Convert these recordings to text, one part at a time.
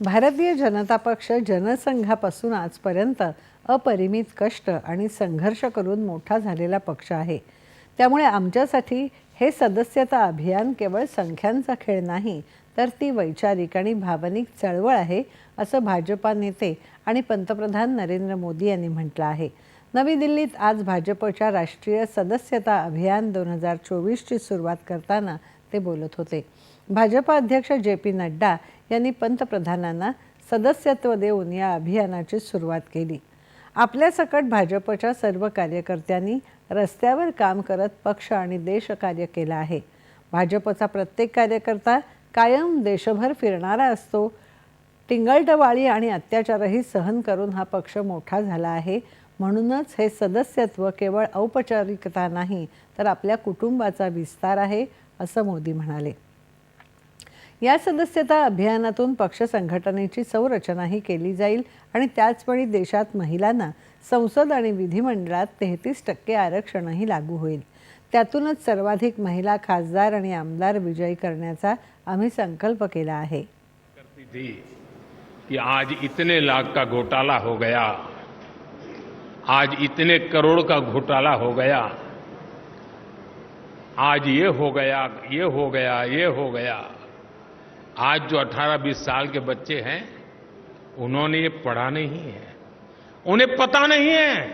भारतीय जनता पक्ष जनसंघापासून आजपर्यंत अपरिमित कष्ट आणि संघर्ष करून मोठा झालेला पक्ष आहे. त्यामुळे आमच्यासाठी हे सदस्यता अभियान केवळ संख्यांचा खेळ नाही तर ती वैचारिक आणि भावनिक चळवळ आहे असं भाजपा नेते आणि पंतप्रधान नरेंद्र मोदी यांनी म्हटलं आहे. नवी दिल्लीत आज भाजपच्या राष्ट्रीय सदस्यता अभियान दोन हजार चोवीसची सुरुवात करताना ते बोलत होते. भाजपा अध्यक्ष जे पी नड्डा यांनी पंतप्रधानांना सदस्यत्व देऊन या अभियानाची सुरुवात केली. आपल्यासकट भाजपच्या सर्व कार्यकर्त्यांनी रस्त्यावर काम करत पक्ष आणि देशकार्य केलं आहे. भाजपचा प्रत्येक कार्यकर्ता कायम देशभर फिरणारा असतो. टिंगलटवाळी आणि अत्याचारही सहन करून हा पक्ष मोठा झाला आहे. म्हणूनच हे सदस्यत्व केवळ औपचारिकता नाही तर आपल्या कुटुंबाचा विस्तार आहे असं मोदी म्हणाले. या सदस्यता अभियानातून पक्ष संघटनेची संरचनाही केली जाईल आणि त्याचवेळी देशात महिलांना संसद आणि विधिमंडळात तेहतीस टक्के आरक्षणही लागू होईल. त्यातूनच सर्वाधिक महिला खासदार आणि आमदार विजयी करण्याचा आम्ही संकल्प केला आहे. कि आज इतने लाख का घोटाला हो गया आज इतने करोड़ का घोटाला हो गया आज ये हो गया ये हो गया ये हो गया। आज जो 18-20 साल के बच्चे हैं, उन्होंने ये पढ़ा नहीं है। उन्हें पता नहीं है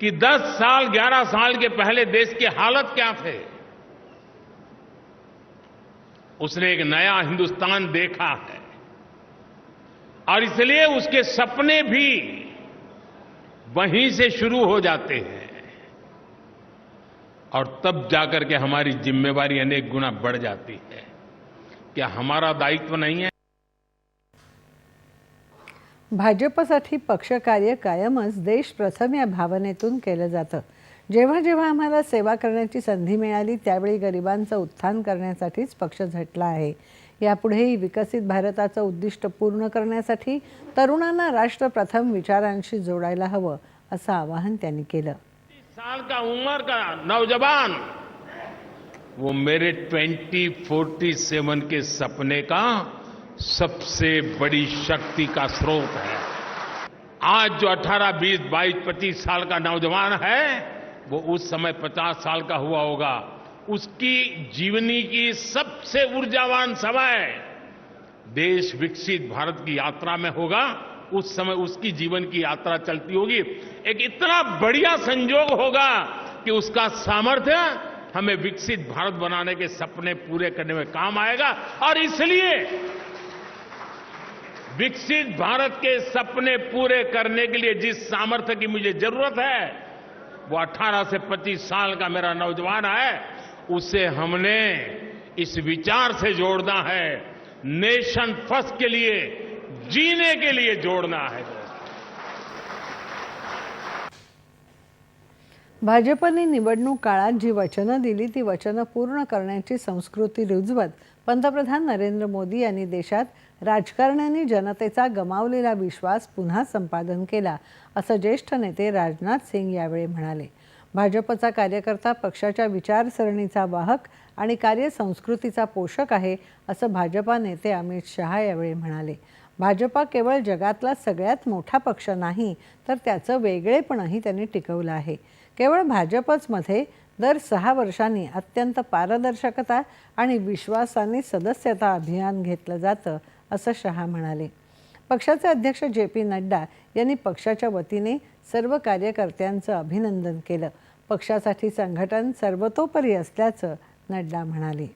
कि 10 साल 11 साल के पहले देश की हालत क्या थे। उसने एक नया हिंदुस्तान देखा है। और इसलिए उसके सपने भी वहीं से शुरू हो जाते हैं। और तब जाकर के हमारी जिम्मेवारी अनेक गुना बढ़ जाती है। क्या हमारा दायित्व नहीं है। भाजपसाठी पक्षकार्य कायमच देश प्रथम या भावनेतून केलं जातं. जेव्हा जेव्हा आम्हाला सेवा करण्याची संधी मिळाली त्यावेळी गरिबांचं उत्थान करण्यासाठीच पक्ष झटला आहे. यापुढेही विकसित भारताचं उद्दिष्ट पूर्ण करण्यासाठी तरुणांना राष्ट्र प्रथम विचारांशी जोडायला हवं असं आवाहन त्यांनी केलं. साल का उम्र का नौजवान? वो मेरे 2047 के सपने का सबसे बड़ी शक्ति का स्रोत है। आज जो 18, 20, 22, 25 साल का नौजवान है वो उस समय 50 साल का हुआ होगा। उसकी जीवनी की सबसे ऊर्जावान समय देश विकसित भारत की यात्रा में होगा। उस समय उसकी जीवन की यात्रा चलती होगी। एक इतना बढ़िया संयोग होगा कि उसका सामर्थ्य हमें विकसित भारत बनाने के सपने पूरे करने में काम आएगा और इसलिए विकसित भारत के सपने पूरे करने के लिए जिस सामर्थ्य की मुझे ज़रूरत है, वो 18 से 25 साल का मेरा नौजवान है, उसे हमने इस विचार से जोड़ना है, नेशन फ़र्स्ट के लिए, जीने के लिए जोड़ना है। भाजपने निवडणूक काळात जी वचनं दिली ती वचनं पूर्ण करण्याची संस्कृती रुजवत पंतप्रधान नरेंद्र मोदी यांनी देशात राजकारण्यांनी जनतेचा गमावलेला विश्वास पुन्हा संपादन केला असं ज्येष्ठ नेते राजनाथ सिंग यावेळी म्हणाले. भाजपचा कार्यकर्ता पक्षाच्या विचारसरणीचा वाहक आणि कार्यसंस्कृतीचा पोषक आहे असं भाजपा नेते अमित शहा यावेळी म्हणाले. भाजपा केवळ जगातला सगळ्यात मोठा पक्ष नाही तर त्याचं वेगळेपणही त्यांनी टिकवलं आहे. केवळ भाजपचमध्ये दर सहा वर्षांनी अत्यंत पारदर्शकता आणि विश्वासाने सदस्यता अभियान घेतलं जातं असं शहा म्हणाले. पक्षाचे अध्यक्ष जे पी नड्डा यांनी पक्षाच्या वतीने सर्व कार्यकर्त्यांचं अभिनंदन केलं. पक्षासाठी संघटन सर्वतोपरी असल्याचं नड्डा म्हणाले.